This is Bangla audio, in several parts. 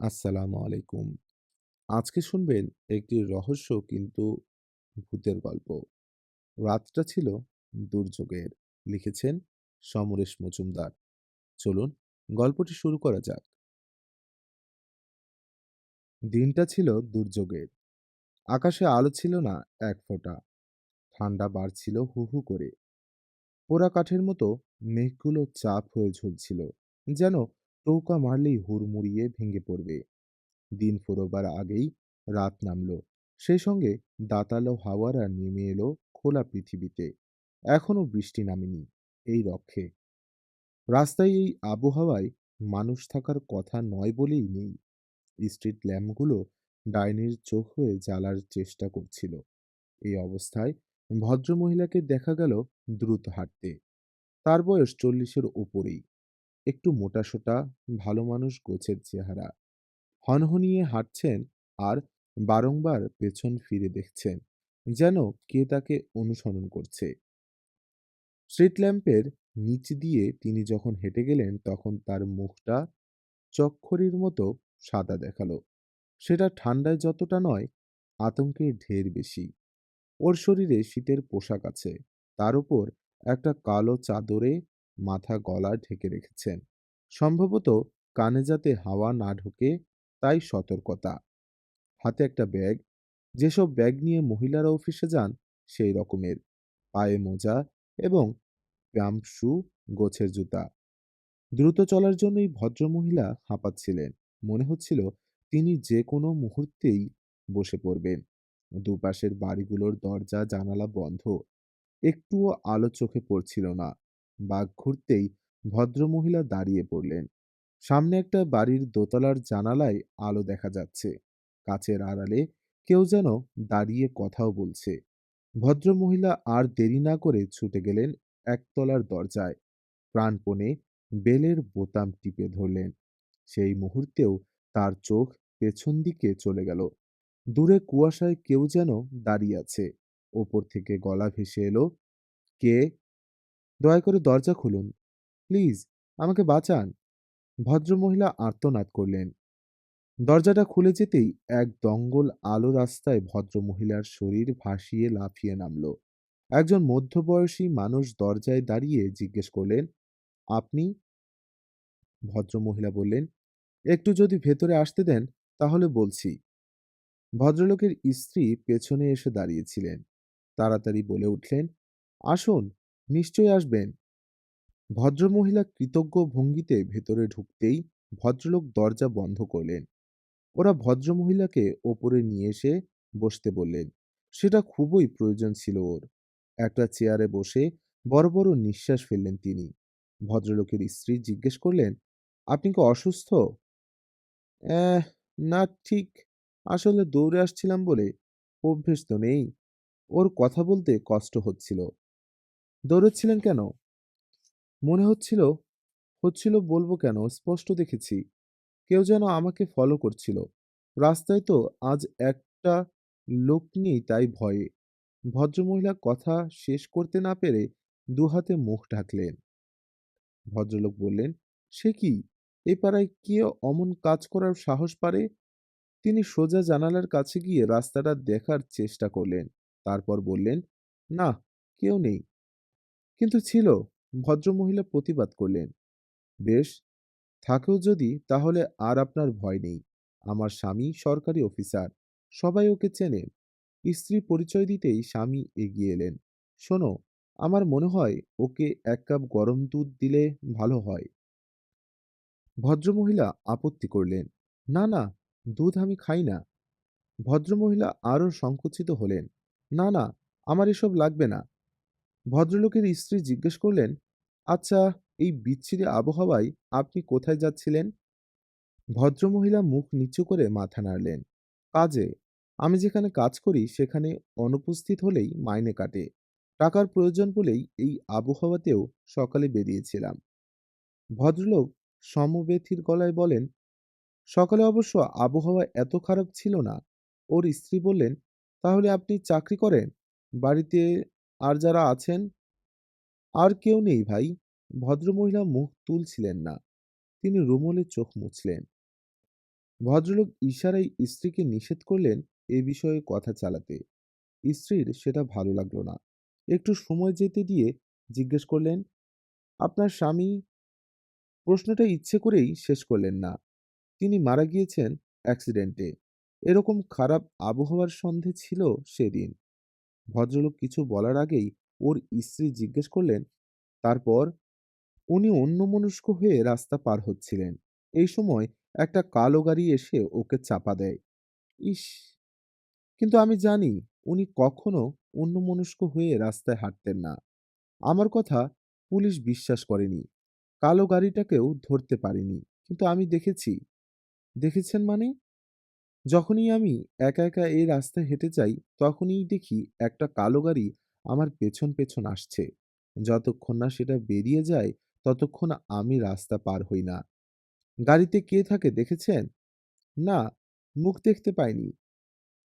আসসালামু আলাইকুম। আজকে শুনবেন একটি রহস্য কিন্তু ভূতের গল্প। রাতটা ছিল দুর্যোগের। লিখেছেন সমরেশ মজুমদার। চলুন গল্পটি শুরু করা যাক। দিনটা ছিল দুর্যোগের। আকাশে আলো ছিল না এক ফোঁটা। ঠান্ডা বাড়ছিল হু, হু করে। পোড়া কাঠের মতো মেঘগুলো চাপ হয়ে ঝুলছিল। যেন টোকা মারলেই হুড়মুড়িয়ে ভেঙে পড়বে। দিন ফুরোবার আগেই রাত নামল। সেই সঙ্গে দাঁতালো হাওয়ারা নেমে এলো খোলা পৃথিবীতে। এখনও বৃষ্টি নামেনি এই রক্ষে। রাস্তায় এই আবহাওয়ায় মানুষ থাকার কথা নয় বলেই নেই। স্ট্রিট ল্যাম্পগুলো ডাইনির চোখ হয়ে জ্বালার চেষ্টা করছিল। এই অবস্থায় ভদ্রমহিলাকে দেখা গেল দ্রুত হাঁটতে। তার বয়স চল্লিশের ওপরেই। একটু মোটাসোটা, ভালো মানুষ গোছের চেহারা। হনহনিয়ে হাঁটছেন আর বারংবার পেছন ফিরে দেখছেন, যেন কে তাকে অনুসরণ করছে। স্ট্রিট ল্যাম্পের নিচ দিয়ে তিনি যখন হেঁটে গেলেন, তখন তার মুখটা চক্ষরির মতো সাদা দেখাল। সেটা ঠান্ডায় যতটা নয়, আতঙ্কে ঢের বেশি। ওর শরীরে শীতের পোশাক আছে, তার উপর একটা কালো চাদরে মাথা গলা ঢেকে রেখেছেন। সম্ভবত কানে যাতে হাওয়া না ঢোকে, তাই সতর্কতা। হাতে একটা ব্যাগ, যেসব ব্যাগ নিয়ে মহিলারা অফিসে যান, সেই রকমের। পায়ে মোজা এবং শু গোছের জুতা। দ্রুত চলার জন্য জন্যই ভদ্রমহিলা হাঁপাচ্ছিলেন। মনে হচ্ছিল তিনি যে কোনো মুহূর্তেই বসে পড়বেন। দুপাশের বাড়িগুলোর দরজা জানালা বন্ধ। একটুও আলো চোখে পড়ছিল না। বাঘ ঘুরতেই ভদ্রমহিলা দাঁড়িয়ে পড়লেন। সামনে একটা বাড়ির দোতলার জানালায় আলো দেখা যাচ্ছে। কাছের আড়ালে কেউ যেন দাঁড়িয়ে কথাও বলছে। ভদ্রমহিলা আর দেরি না করে ছুটে গেলেন একতলার দরজায়। প্রাণপণে বেলের বোতাম টিপে ধরলেন। সেই মুহূর্তেও তার চোখ পেছন দিকে চলে গেল। দূরে কুয়াশায় কেউ যেন দাঁড়িয়ে আছে। ওপর থেকে গলা ভেসে এলো, কে দয়া করে দরজা খুলুন। প্লিজ, আমাকে বাঁচান। ভদ্রমহিলা আর্তনাদ করলেন। দরজাটা খুলে যেতেই এক দঙ্গল আলো রাস্তায় ভদ্রমহিলার শরীর ভাসিয়ে লাফিয়ে নামল। একজন মধ্যবয়সী মানুষ দরজায় দাঁড়িয়ে জিজ্ঞেস করলেন, আপনি? ভদ্রমহিলা বললেন, একটু যদি ভেতরে আসতে দেন, তাহলে বলছি। ভদ্রলোকের স্ত্রী পেছনে এসে দাঁড়িয়েছিলেন। তাড়াতাড়ি বলে উঠলেন, আসুন। নিশ্চয়ই আসবেন। ভদ্রমহিলা কৃতজ্ঞ ভঙ্গিতে ভেতরে ঢুকতেই ভদ্রলোক দরজা বন্ধ করলেন। ওরা ভদ্রমহিলাকে ওপরে নিয়ে এসে বসতে বললেন সেটা খুবই প্রয়োজন ছিল ওর। একটা চেয়ারে বসে বড় বড় নিঃশ্বাস ফেললেন তিনি। ভদ্রলোকের স্ত্রী জিজ্ঞেস করলেন আপনি কি অসুস্থ? "এহ, না ঠিক আসলে দৌড়ে আসছিলাম বলে অভ্যেস তো নেই। ওর কথা বলতে কষ্ট হচ্ছিল। দৌড়চ্ছিলেন কেন? মনে হচ্ছিল হচ্ছিল বলব কেন? স্পষ্ট দেখেছি। কেউ যেন আমাকে ফলো করছিল। রাস্তায় তো আজ একটা লোক নেই তাই ভয়ে। ভদ্রমহিলা কথা শেষ করতে না পেরে দুহাতে মুখ ঢাকলেন। ভদ্রলোক বললেন, সে কি? এ পাড়ায় কে অমন কাজ করার সাহস পারে? তিনি সোজা জানালার কাছে গিয়ে রাস্তাটা দেখার চেষ্টা করলেন। তারপর বললেন, না, কেউ নেই। কিন্তু ছিল, ভদ্রমহিলা প্রতিবাদ করলেন। বেশ, থাকেও যদি, তাহলে আর আপনার ভয় নেই। আমার স্বামী সরকারি অফিসার, সবাই ওকে চেনে স্ত্রী পরিচয় দিতেই স্বামী এগিয়ে এলেন। শোনো, আমার মনে হয় ওকে এক কাপ গরম দুধ দিলে ভালো হয়। ভদ্রমহিলা আপত্তি করলেন, না না, দুধ আমি খাই না। ভদ্রমহিলা আরও সংকুচিত হলেন, না না, আমার এসব লাগবে না। ভদ্রলোকের স্ত্রী জিজ্ঞেস করলেন আচ্ছা এই বিচ্ছিরি আবহাওয়ায় আপনি কোথায় যাচ্ছিলেন? ভদ্রমহিলা মুখ নিচু করে মাথা নাড়লেন, কাজে, আমি যেখানে কাজ করি সেখানে অনুপস্থিত হলেই মাইনে কাটে। টাকার প্রয়োজন বলেই এই আবহাওয়াতেও সকালে বেরিয়েছিলাম। ভদ্রলোক সমবেথীর গলায় বলেন, সকালে অবশ্য আবহাওয়া এত খারাপ ছিল না। ওর স্ত্রী বললেন, তাহলে আপনি চাকরি করেন? বাড়িতে আর যারা আছেন, আর কেউ নেই ভাই। ভদ্রমহিলা মুখ তুলছিলেন না। তিনি রুমলে চোখ মুছলেন। ভদ্রলোক ইশারায় স্ত্রীকে নিষেধ করলেন এ বিষয়ে কথা চালাতে। স্ত্রীর সেটা ভালো লাগল না। একটু সময় যেতে দিয়ে জিজ্ঞেস করলেন, আপনার স্বামী? প্রশ্নটা ইচ্ছে করেই শেষ করলেন না। তিনি মারা গিয়েছেন অ্যাক্সিডেন্টে। এরকম খারাপ আবহাওয়ার সন্ধে ছিল সেদিন। ভদ্রলোক কিছু বলার আগেই ওর স্ত্রী জিজ্ঞেস করলেন, তারপর? উনি অন্যমনস্ক হয়ে রাস্তা পার হচ্ছিলেন। এই সময় একটা কালো গাড়ি এসে ওকে চাপা দেয়। ইস! কিন্তু আমি জানি উনি কখনো অন্যমনস্ক হয়ে রাস্তায় হাঁটতেন না। আমার কথা পুলিশ বিশ্বাস করেনি। কালো গাড়িটাকেও ধরতে পারেনি। কিন্তু আমি দেখেছি। দেখেছেন মানে? যখনই আমি একা একা এই রাস্তায় হেঁটে যাই, তখনই দেখি একটা কালো গাড়ি আমার পেছন পেছন আসছে। যতক্ষণ না সেটা বেরিয়ে যায়, ততক্ষণ আমি রাস্তা পার হই না। গাড়িতে কে থাকে দেখেছেন? না, মুখ দেখতে পাইনি।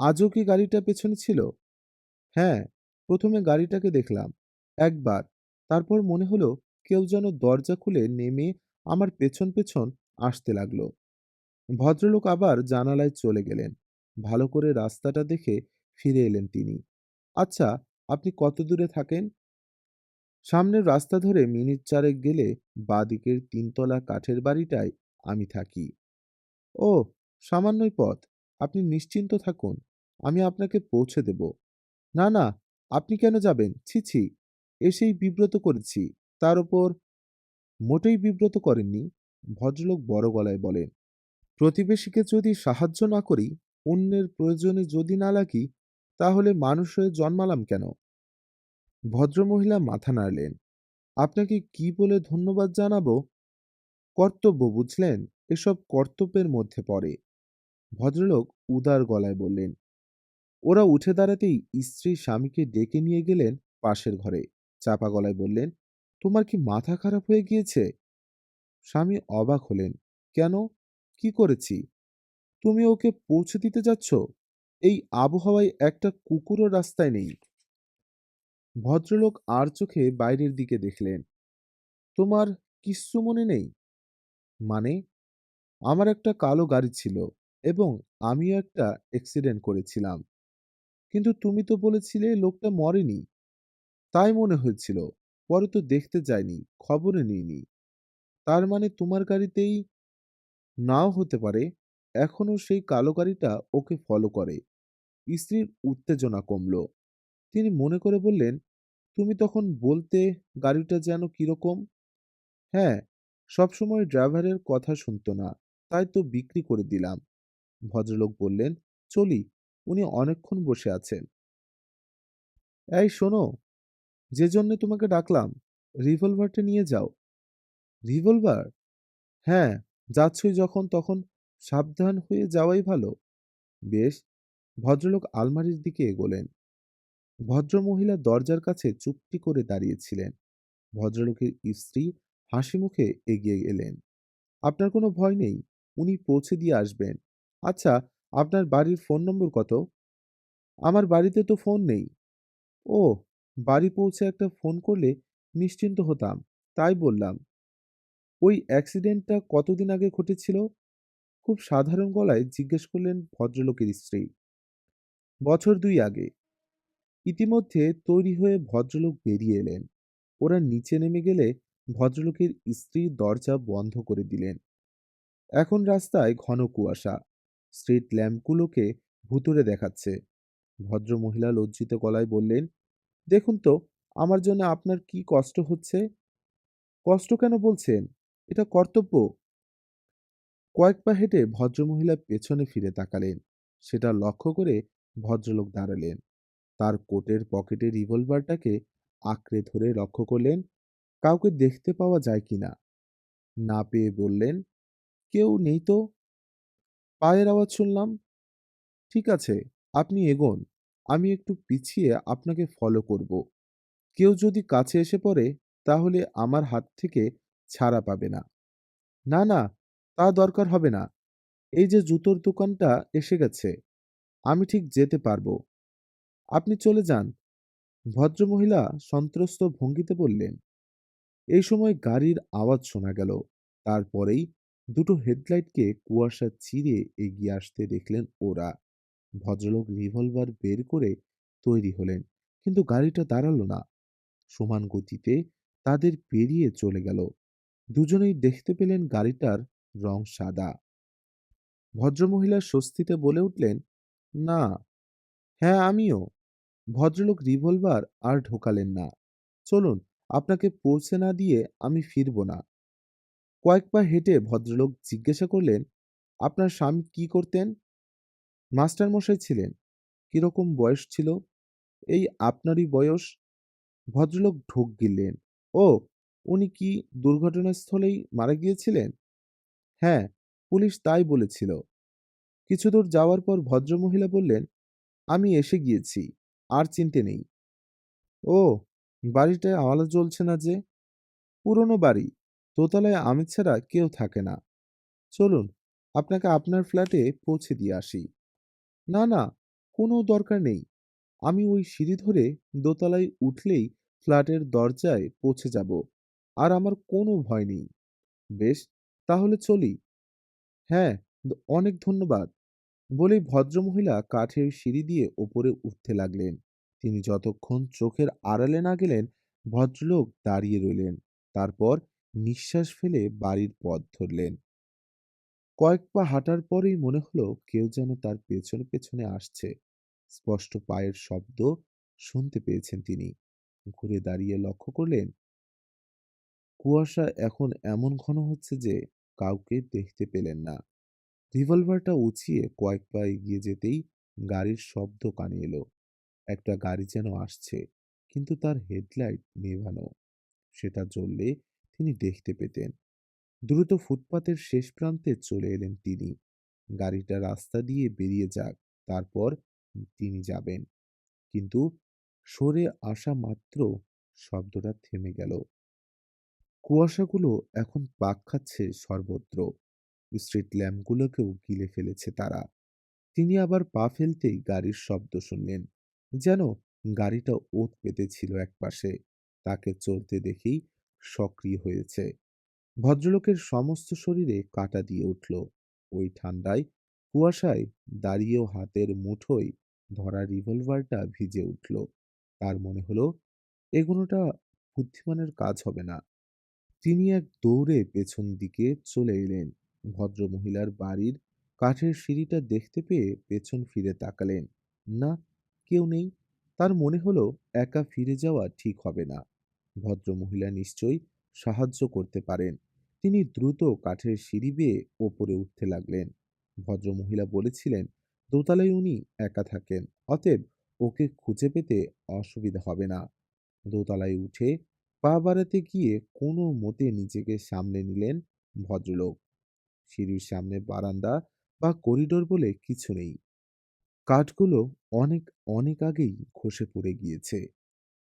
আজও কি গাড়িটা পেছনে ছিল? হ্যাঁ প্রথমে গাড়িটাকে দেখলাম। একবার। তারপর মনে হলো কেউ যেন দরজা খুলে নেমে আমার পেছন পেছন আসতে লাগল। ভদ্রলোক আবার জানালায় চলে গেলেন। ভালো করে রাস্তাটা দেখে ফিরে এলেন তিনি। আচ্ছা আপনি কত দূরে থাকেন? সামনের রাস্তা ধরে মিনিট চারেক গেলে বাঁদিকের তিনতলা কাঠের বাড়িটায় আমি থাকি। ও, সামান্যই পথ। আপনি নিশ্চিন্ত থাকুন, আমি আপনাকে পৌঁছে দেব। না না, আপনি কেন যাবেন? ছি ছি, এসেই বিব্রত করেছি। তার উপর মোটেই বিব্রত করেননি? ভদ্রলোক বড় গলায় বলেন। প্রতিবেশীকে যদি সাহায্য না করি, অন্যের প্রয়োজনে যদি না লাগি, তাহলে মানুষ হয়ে জন্মালাম কেন? ভদ্রমহিলা মাথা নাড়লেন। আপনাকে কি বলে ধন্যবাদ জানাব? কর্তব্য, বুঝলেন? এসব কর্তব্যের মধ্যে পড়ে। ভদ্রলোক উদার গলায় বললেন, ওরা উঠে দাঁড়াতেই স্ত্রী স্বামীকে ডেকে নিয়ে গেলেন পাশের ঘরে। চাপা গলায় বললেন, তোমার কি মাথা খারাপ হয়ে গিয়েছে? স্বামী অবাক হলেন, কেন? কি করেছি? তুমি ওকে পৌঁছে দিতে যাচ্ছ? এই আবহাওয়ায় একটা কুকুরও রাস্তায় নেই। ভদ্রলোক আর চোখে বাইরের দিকে দেখলেন। তোমার কিচ্ছু মনে নেই? মানে আমার একটা কালো গাড়ি ছিল এবং আমিও একটা অ্যাক্সিডেন্ট করেছিলাম। কিন্তু তুমি তো বলেছিলে লোকটা মরেনি। তাই মনে হয়েছিল। পরে তো দেখতে যায়নি খবরে নিইনি। তার মানে তোমার গাড়িতেই নাও হতে পারে এখনও সেই কালো গাড়িটা ওকে ফলো করে। স্ত্রীর উত্তেজনা কমল। তিনি মনে করে বললেন, তুমি তখন বলতে গাড়িটা যেন কীরকম? হ্যাঁ সবসময় ড্রাইভারের কথা শুনতো না, তাই তো বিক্রি করে দিলাম। ভদ্রলোক বললেন, চলি, উনি অনেকক্ষণ বসে আছেন। এই শোনো, যে জন্যে তোমাকে ডাকলাম, রিভলভারটা নিয়ে যাও। রিভলভার? হ্যাঁ যাচ্ছই যখন, তখন সাবধান হয়ে যাওয়াই ভালো। বেশ, ভদ্রলোক আলমারির দিকে এগোলেন। ভদ্রমহিলা দরজার কাছে চুপটি করে দাঁড়িয়েছিলেন। ভদ্রলোকের স্ত্রী হাসি মুখে এগিয়ে এলেন। আপনার কোনো ভয় নেই, উনি পৌঁছে দিয়ে আসবেন। আচ্ছা আপনার বাড়ির ফোন নম্বর কত? আমার বাড়িতে তো ফোন নেই। ও বাড়ি পৌঁছে একটা ফোন করলে নিশ্চিন্ত হতাম, তাই বললাম। ওই অ্যাক্সিডেন্টটা কতদিন আগে ঘটেছিল? খুব সাধারণ গলায় জিজ্ঞেস করলেন ভদ্রলোকের স্ত্রী। বছর দুই আগে। ইতিমধ্যে তৈরি হয়ে ভদ্রলোক বেরিয়ে এলেন। ওরা নিচে নেমে গেলে ভদ্রলোকের স্ত্রী দরজা বন্ধ করে দিলেন। এখন রাস্তায় ঘন কুয়াশা। স্ট্রিট ল্যাম্পগুলোকে ভুতুরে দেখাচ্ছে। ভদ্রমহিলা লজ্জিত গলায় বললেন, দেখুন তো, আমার জন্য আপনার কি কষ্ট হচ্ছে? কষ্ট কেন বলছেন? এটা কর্তব্য। কয়েক পা হেঁটে ভদ্রমহিলা পেছনে ফিরে তাকালেন। সেটা লক্ষ্য করে ভদ্রলোক দাঁড়ালেন। তার কোটের পকেটে রিভলভারটাকে আঁকড়ে ধরে লক্ষ্য করলেন, কাউকে দেখতে পাওয়া যায় কিনা না? পেয়ে বললেন, কেউ নেই তো? পায়ের আওয়াজ শুনলাম। ঠিক আছে, আপনি এগোন। আমি একটু পিছিয়ে আপনাকে ফলো করব। কেউ যদি কাছে এসে পড়ে, তাহলে আমার হাত থেকে ছাড়া পাবে না। না না, তা দরকার হবে না। এই যে জুতোর দোকানটা এসে গেছে, আমি ঠিক যেতে পারব। আপনি চলে যান। ভদ্রমহিলা সন্ত্রস্ত ভঙ্গিতে বললেন, এই সময় গাড়ির আওয়াজ শোনা গেল। তারপরেই দুটো হেডলাইটকে কুয়াশা চিরে এগিয়ে আসতে দেখলেন ওরা। ভদ্রলোক রিভলভার বের করে তৈরি হলেন, কিন্তু গাড়িটা দাঁড়াল না। সমান গতিতে তাদের পেরিয়ে চলে গেল। দুজনেই দেখতে পেলেন গাড়িটার রং সাদা। ভদ্রমহিলা স্বস্তিতে বলে উঠলেন, না হ্যাঁ আমিও। ভদ্রলোক রিভলভার আর ঢোকালেন না। চলুন, আপনাকে পৌঁছে না দিয়ে আমি ফিরব না। কয়েক পা হেঁটে ভদ্রলোক জিজ্ঞাসা করলেন, আপনার স্বামী কি করতেন? মাস্টার মশাই ছিলেন। কীরকম বয়স ছিল? এই আপনারই বয়স? ভদ্রলোক ঢোক গিললেন, ও উনি কি দুর্ঘটনাস্থলেই মারা গিয়েছিলেন? হ্যাঁ পুলিশ তাই বলেছিল। কিছু দূর যাওয়ার পর ভদ্রমহিলা বললেন, আমি এসে গিয়েছি, আর চিনতে নেই। ও, বাড়িটায় আলো জ্বলছে না যে? পুরনো বাড়ি, দোতলায় আমি ছাড়া কেউ থাকে না। চলুন, আপনাকে আপনার ফ্ল্যাটে পৌঁছে দিয়ে আসি। না না, কোনো দরকার নেই। আমি ওই সিঁড়ি ধরে দোতলায় উঠলেই ফ্ল্যাটের দরজায় পৌঁছে যাব। আর আমার কোনো ভয় নেই। বেশ, তাহলে চলি। হ্যাঁ অনেক ধন্যবাদ। বলেই ভদ্রমহিলা কাঠের সিঁড়ি দিয়ে ওপরে উঠতে লাগলেন। তিনি যতক্ষণ চোখের আড়ালে না গেলেন, ভদ্রলোক দাঁড়িয়ে রইলেন। তারপর নিঃশ্বাস ফেলে বাড়ির পথ ধরলেন। কয়েক পা হাঁটার পরেই মনে হলো কেউ যেন তার পেছনে পেছনে আসছে। স্পষ্ট পায়ের শব্দ শুনতে পেয়েছেন তিনি। ঘুরে দাঁড়িয়ে লক্ষ্য করলেন কুয়াশা এখন এমন ঘন হচ্ছে যে কাউকে দেখতে পেলেন না। রিভলভারটা উঁচিয়ে কয়েক পা এগিয়ে যেতেই গাড়ির শব্দ কানে এলো। একটা গাড়ি যেন আসছে, কিন্তু তার হেডলাইট নেভানো। সেটা জ্বললে তিনি দেখতে পেতেন। দ্রুত ফুটপাতের শেষ প্রান্তে চলে এলেন তিনি। গাড়িটা রাস্তা দিয়ে বেরিয়ে যাক, তারপর তিনি যাবেন। কিন্তু সরে আসা মাত্র শব্দটা থেমে গেল। কুয়াশাগুলো এখন পাক খাচ্ছে সর্বত্র। স্ট্রিট ল্যাম্পগুলোকেও গিলে ফেলেছে তারা। তিনি আবার পা ফেলতেই গাড়ির শব্দ শুনলেন, যেন গাড়িটা ওত পেতেছিল একপাশে। তাকে চলতে দেখেই সক্রিয় হয়েছে। ভদ্রলোকের সমস্ত শরীরে কাটা দিয়ে উঠল। ওই ঠান্ডায় কুয়াশায় দাঁড়িয়েও হাতের মুঠোয় ধরা রিভলভারটা ভিজে উঠল। তার মনে হলো এগোনোটা বুদ্ধিমানের কাজ হবে না। তিনি এক দৌড়ে পেছন দিকে চলে এলেন। ভদ্রমহিলার বাড়ির কাঠের সিঁড়িটা দেখতে পেয়ে পেছন ফিরে তাকালেন। না, কেউ নেই। তার মনে হলো একা ফিরে যাওয়া ঠিক হবে না। ভদ্রমহিলা নিশ্চয়ই সাহায্য করতে পারেন। তিনি দ্রুত কাঠের সিঁড়ি বেয়ে ওপরে উঠতে লাগলেন। ভদ্রমহিলা বলেছিলেন, দোতলায় উনি একা থাকেন, অতএব ওকে খুঁজে পেতে অসুবিধা হবে না। দোতলায় উঠে পা বাড়াতে গিয়ে কোনো মতে নিজেকে সামলে নিলেন ভদ্রলোক। সিঁড়ির সামনে বারান্দা বা করিডোর বলে কিছু নেই। কাঠগুলো অনেক অনেক আগেই খসে পড়ে গিয়েছে।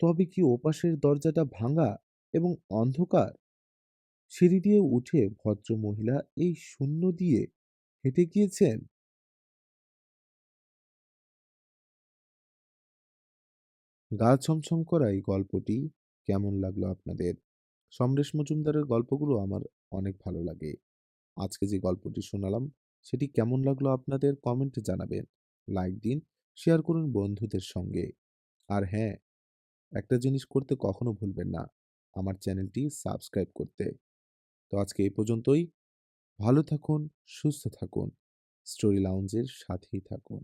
তবে কি ওপাশের দরজাটা ভাঙা এবং অন্ধকার? সিঁড়ি দিয়ে উঠে ভদ্রমহিলা এই শূন্য দিয়ে হেঁটে গিয়েছেন? গা ছমছম করা এই গল্পটি কেমন লাগল আপনাদের? সমরেশ মজুমদারের গল্পগুলো আমার অনেক ভালো লাগে। আজকে যে গল্পটি শোনালাম, সেটি কেমন লাগল আপনাদের কমেন্টে জানাবেন। লাইক দিন, শেয়ার করুন বন্ধুদের সঙ্গে। আর হ্যাঁ একটা জিনিস করতে কখনো ভুলবেন না, আমার চ্যানেলটি সাবস্ক্রাইব করতে। তো আজকে এই পর্যন্তই। ভালো থাকুন, সুস্থ থাকুন, স্টোরি লাউঞ্জের সাথেই থাকুন।